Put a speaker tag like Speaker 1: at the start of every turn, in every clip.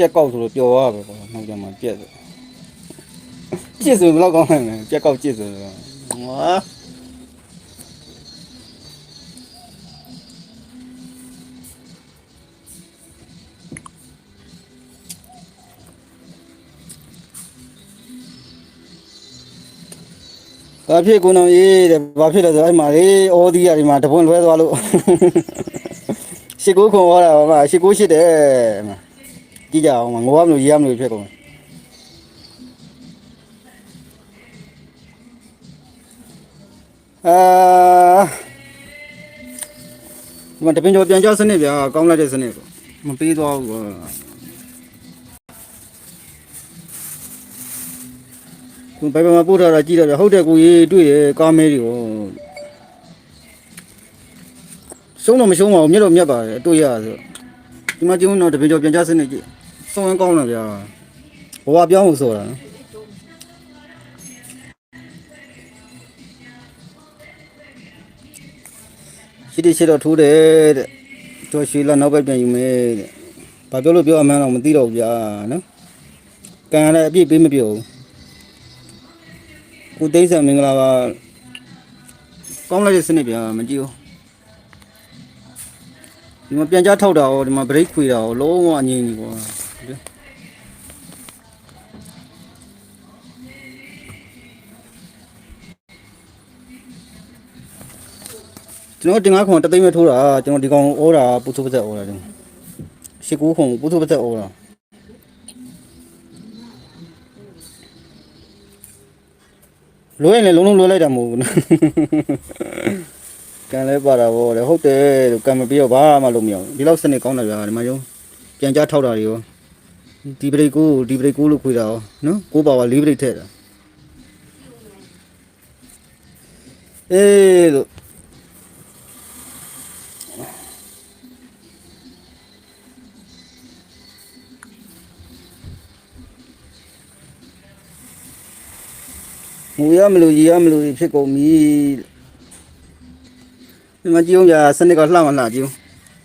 Speaker 1: ပြက်ကောက်ဆိုလို့ပျော်ရပဲပေါ့နောက်ကြမှာပြက်ဆိုကြစ်ဆိုဘယ်တော့ကောင်းနိုင်လဲပြက်ကောက်ကြစ်ဆိုတော့ဟွာဘာဖြစ်ကိုနောင်ရေးတဲ့ဘာဖြစ်လဲဆိုအဲ့မှာလေအော်ဒီရဒီမှာတပွန်းလွဲသွားလို့ရှစ်ကိုခွန်ဟောတာပါမရှစ်ကိုရှစ်တယ်မ ကြည့်ကြအောင်မငိုရမလို့ရေးရမလို့ဖြစ်ကုန်အာဒီမှာတပင်ကျော်ပြန်ကြစနစ်ဗျာကောင်းလိုက်တဲ့စနစ်ပေါ့မပေးသွားဘူးကွာခုဘယ်ဘက်မှာပို့ထားတာကြည့်တော့ဗျာဟုတ်တယ်ကိုကြီးတွေ့တယ်ကားမဲတွေကိုရှုံးတော့မရှုံးပါဘူးမြက်တော့မြက်ပါတယ်အတွေ့ရဆိုဒီမှာကျုံတော့တပင်ကျော်ပြန်ကြစနစ်ကြည့် စုံရင်ကောင်းတယ်ဗျာဘဝပြောင်းဖို့ဆိုတာနော်ရှိတိရှိတော့ထိုးတယ်တဲ့ကျော်ရွှေလာနောက်ဘက်ပြန်ယူမယ်တဲ့ဘာပြောလို့ပြောအမှန်းတော့မသိတော့ဘူးဗျာနော်ကံလည်းအပြည့်ပေးမပြောဘူးကိုသိန်းဆန်မင်္ဂလာပါကောင်းလိုက်တဲ့စနစ်ဗျာမကြည့်ဘူးဒီမှာပြန်ကြားထောက်တာရောဒီမှာဘရိတ်ခွေတာရောလုံးဝအငြိမ်ကြီးကွာ ကျွန်တော်တင်ငါခွန်တသိန်းပဲထိုးတာကျွန်တော်ဒီကောင်ဩတာပူထုပသက်ဩတာကျွန်တော်ရှစ်ကူခွန်ပူထုပသက်ဩတာလွယ်ရင်လည်းလုံးလုံးလွယ်လိုက်တာမဟုတ်ဘူးနော်ကံလဲပါတာဗောလေဟုတ်တယ်လို့ကံမပြီးတော့ဘာမှလုပ်မရဘူးဒီလောက်စနစ်ကောင်းတာဗျာဒီမှာယုံပြန်ကြားထောက်တာတွေရော ဒီဘရိတ်ကိုဒီဘရိတ်ကိုလို့ခွေတာရောနော်ကိုပါပါလေးဘရိတ်ထည့်တာအေးလို့ငူရမလို့ရီရမလို့ဖြစ်ကုန်ပြီဒီမှာကြည့်အောင်ကြာစနစ်ကလှမလှကြည့်အောင်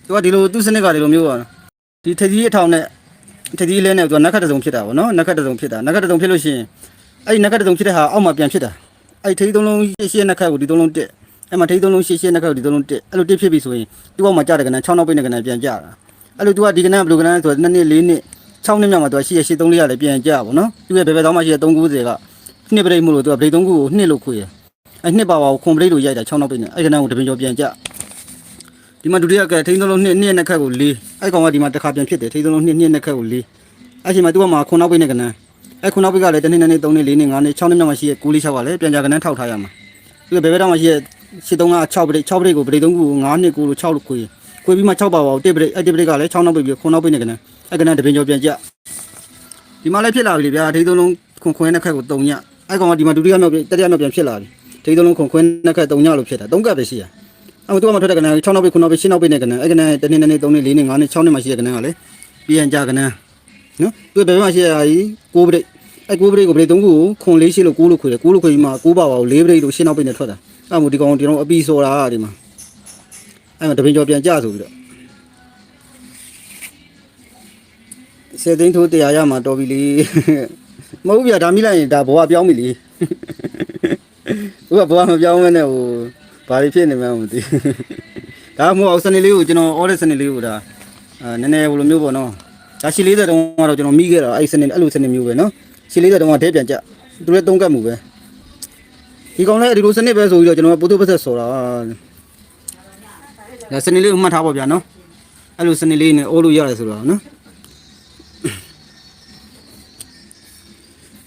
Speaker 1: သူကဒီလိုသူ့စနစ်ကဒီလိုမျိုးပါဒီထကြီးအထောင်နဲ့ ထကြီးလဲနဲ့သူကနက်ခတ်တစုံဖြစ်တာဗောနော်နက်ခတ်တစုံဖြစ်တာနက်ခတ်တစုံဖြစ်လို့ရှိရင်အဲ့ဒီနက်ခတ်တစုံဖြစ်တဲ့ဟာအောက်မှာပြန်ဖြစ်တာအဲ့ဒီထကြီးသုံးလုံးရှေ့ရှေ့နက်ခတ်ကိုဒီသုံးလုံးတက်အဲ့မှာထကြီးသုံးလုံးရှေ့ရှေ့နက်ခတ်ကိုဒီသုံးလုံးတက်အဲ့လိုတက်ဖြစ်ပြီဆိုရင်သူ့အောက်မှာကြာတဲ့ကနန်း6နောက်ပိတ်တဲ့ကနန်းပြန်ကြာတာအဲ့လိုသူကဒီကနန်းဘယ်လိုကနန်းဆိုတော့2နှစ်4နှစ်6နှစ်မြောက်မှာသူကရှေ့ရှေ့3လေးရလည်းပြန်ကြာဗောနော်သူရဲ့ဘယ်ဘက်သောင်းမှရှိတဲ့390ကနှစ်ပရိတ်မှုလို့သူကပရိတ်သုံးခုကိုနှစ်လို့ခွေရအဲနှစ်ပါပါကိုခွန်ပရိတ်လို့ရိုက်တာ6နောက်ပိတ်နေအဲ့ဒီကနန်းကိုတပင်ကျော်ပြန်ကြ ဒီမှာဒုတိယကထိန်းသုံးလုံးနှစ်နှစ်နှစ်ခက်ကို၄အဲ့ကောင်ကဒီမှာတစ်ခါပြန်ဖြစ်တယ်ထိန်းသုံးလုံးနှစ်နှစ်နှစ်ခက်ကို၄အဲ့ချိန်မှာသူကမှာခွန်နောက်ပိတ်နေကနန်းအဲ့ခွန်နောက်ပိတ်ကလည်းတစ်နှစ်နှစ်နှစ်သုံးနှစ်လေးနှစ်ငါးနှစ်6နှစ်မြောက်မှာရှိရဲ့9လေး6ကလည်းပြန်ကြကနန်းထောက်ထားရမှာသူကဘယ်ဘက်တော့မှရှိရဲ့ရှစ်သုံးက6ပရိတ်6ပရိတ်ကိုပရိတ်သုံးခုကို9နှစ်9လို့6လို့ခွေခွေပြီးမှ6ပါပါကို1ပရိတ်အဲ့1ပရိတ်ကလည်း6နောက်ပိတ်ပြီးခွန်နောက်ပိတ်နေကနန်းအဲ့ကနန်းတပင်ကျော်ပြန်ကြဒီမှာလည်းဖြစ်လာပြီဗျာထိန်းသုံးလုံးခွန်ခွင်းတဲ့ခက်ကို3ညအဲ့ကောင်ကဒီမှာဒုတိယမြောက်တတိယမြောက်ပြန်ဖြစ်လာပြီဒိတ်သုံးလုံးခွန်ခွင်းနှစ်ခက်၃ညလို့ဖြစ်တာ၃ကပ်ပဲရှိရ အဲ့မှာသူကမှထွက်တဲ့ကနန်း6နောက်ပိ9နောက်ပိ10နောက်ပိနဲ့ကနန်းအဲ့ကနန်းတနေ့နေ့3နေ့4နေ့5နေ့6နေ့မှရှိတဲ့ကနန်းကလေပြန်ကြကနန်းနော်သူဘယ်မှာရှိရကြီး6ပရိတ်အဲ့6ပရိတ်ကိုပရိတ်3ခုကိုခွန်လေးရှိလို့6လို့ခွေတယ်6လို့ခွေပြီးမှ6ပါပါကို4ပရိတ်လို့10နောက်ပိနဲ့ထွက်တာအဲ့မှာဒီကောင်ဒီကောင်အပီစော်တာဒီမှာအဲ့မှာတပင်ကျော်ပြန်ကြဆိုပြီးတော့စေသိန်းထိုးတရားရမှာတော်ပြီလေမဟုတ်ဗျာဒါမိလိုက်ရင်ဒါဘဝပြောင်းပြီလေဘုကဘဝမပြောင်းမနဲ့ဟို ဘာတွေဖြစ်နေမှန်းမသိဒါမှမဟုတ်အောင်စနေလေးကိုကျွန်တော်အော်တဲ့စနေလေးကိုဒါအာနည်းနည်းဘယ်လိုမျိုးပေါ့နော်ဒါရှီ40တုန်းကတော့ကျွန်တော်မိခဲ့တာအဲ့စနေအဲ့လိုစနေမျိုးပဲနော်ရှီ40တုန်းကတဲပြန်ကြသူလည်းတုံးကတ်မှုပဲဒီကောင်လည်းဒီလိုစနစ်ပဲဆိုပြီးတော့ကျွန်တော်ပုတ်တုပတ်သက်ဆော်တာဒါစနေလေးကိုမှတ်ထားပါဗျာနော်အဲ့လိုစနေလေးနဲ့အိုးလို့ရတယ်ဆိုတော့နော်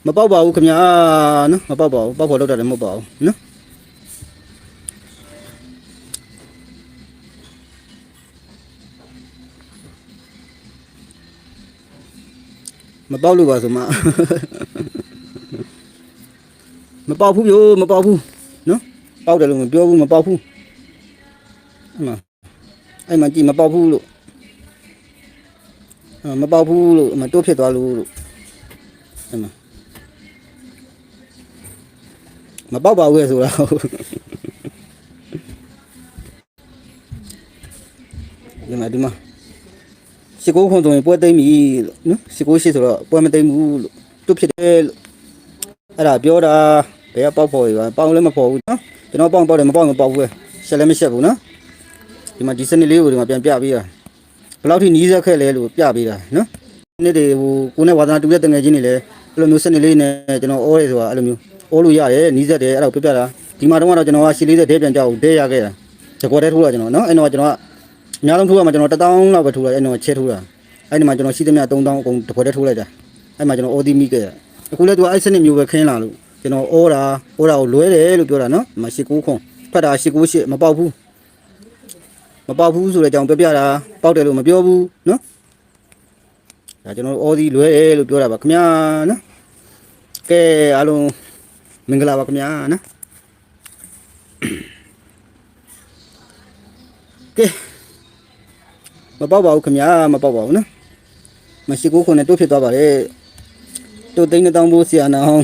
Speaker 1: မပေါက်ပါဘူးခင်ဗျာနော်မပေါက်ပါဘူးပေါက်ဖို့လောက်တာလည်းမဟုတ်ပါဘူးနော် မပေါက်လို့ပါဆိုမှမပေါက်ဘူးပြိုမပေါက်ဘူးနော်ပေါက်တယ်လို့မပြောဘူးမပေါက်ဘူးအဲ့မှာအဲ့မှာကြည့်မပေါက်ဘူးလို့အဲ့မပေါက်ဘူးလို့အမတိုးဖြစ်သွားလို့လို့အဲ့မှာမပေါက်ပါဘူးလေဆိုတာဒီမှာဒီမှာ ရှရှစ်ကိုခွန်ဆိုရင်ပွဲသိမ့်ပြီလို့နော်ရှစ်ကိုရှစ်ဆိုတော့ပွဲမသိမ့်ဘူးလို့တွတ်ဖြစ်တယ်လို့အဲ့ဒါပြောတာဘယ်ကပေါက်ဖို့ရပေါက်လည်းမပေါ်ဘူးနော်ကျွန်တော်ပေါက်ပေါက်တယ်မပေါက်မပေါက်ဘူးပဲရှက်လည်းမရှက်ဘူးနော်ဒီမှာဒီစနစ်လေးကိုဒီမှာပြန်ပြပေးတာဘယ်လောက်ထိနီးစက်ခဲ့လဲလို့ပြပေးတာနော်နေ့တွေဟိုကိုနဲ့ဝါသနာတူတဲ့တငယ်ချင်းတွေလည်းအဲ့လိုမျိုးစနစ်လေးနဲ့ကျွန်တော်အော်ရဲဆိုတာအဲ့လိုမျိုးအော်လို့ရတယ်နီးစက်တယ်အဲ့ဒါကိုပြပြတာဒီမှာတော့ကတော့ကျွန်တော်ကရှစ်လေးတဲ့ဒဲပြန်ကြအောင်ဒဲရခဲ့တာတကောတဲထိုးတာကျွန်တော်နော်အဲ့တော့ကျွန်တော်က အများဆုံးထိုးရမှာကျွန်တော်1000လောက်ပဲထိုးလိုက်အဲ့တော့ချဲထိုးတာအဲ့ဒီမှာကျွန်တော်ရှိသမျှ3000အကုန်တစ်ခွက်တည်းထိုးလိုက်တာအဲ့မှာကျွန်တော်အော်ဒီမိခဲ့တာအခုလည်းသူကအဲ့စနစ်မျိုးပဲခင်းလာလို့ကျွန်တော်အော်တာအော်တာကိုလွဲတယ်လို့ပြောတာနော်ဒီမှာရှစ်ကိုခွန်ဖတ်တာရှစ်ကိုရှစ်မပေါက်ဘူးမပေါက်ဘူးဆိုတဲ့အကြောင်းပြောပြတာပေါက်တယ်လို့မပြောဘူးနော်ဒါကျွန်တော်အော်ဒီလွဲတယ်လို့ပြောတာပါခင်ဗျာနော်ကဲအားလုံးမင်္ဂလာပါခင်ဗျာနော်ကဲ မပေါက်ပါဘူးခင်ဗျာမပေါက်ပါဘူးနော်မရှိကိုခုနဲ့တို့ဖြစ်သွားပါလေတို့သိန်းတစ်တောင်းဖို့ဆရာနာအောင်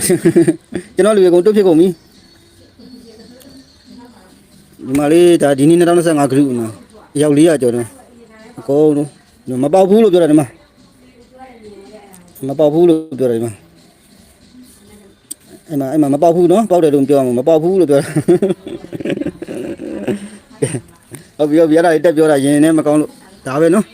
Speaker 1: ကျွန်တော်လူရကုန်တို့ဖြစ်ကုန်ပြီဒီမှာလေးဒါဒီနေ့2025 group နော်အယောက်400ကျော်တော့အကုန်လုံးမပေါက်ဘူးလို့ပြောတာဒီမှာမပေါက်ဘူးလို့ပြောတယ်ဒီမှာအဲ့မှာအဲ့မှာမပေါက်ဘူးနော်ပေါက်တယ်လို့ပြောမှာမပေါက်ဘူးလို့ပြောတာဟုတ်ပြီဟုတ်ပြီအဲ့ဒါလေးတက်ပြောတာရင်နဲ့မကောင်းလို့ ဒါပဲနော်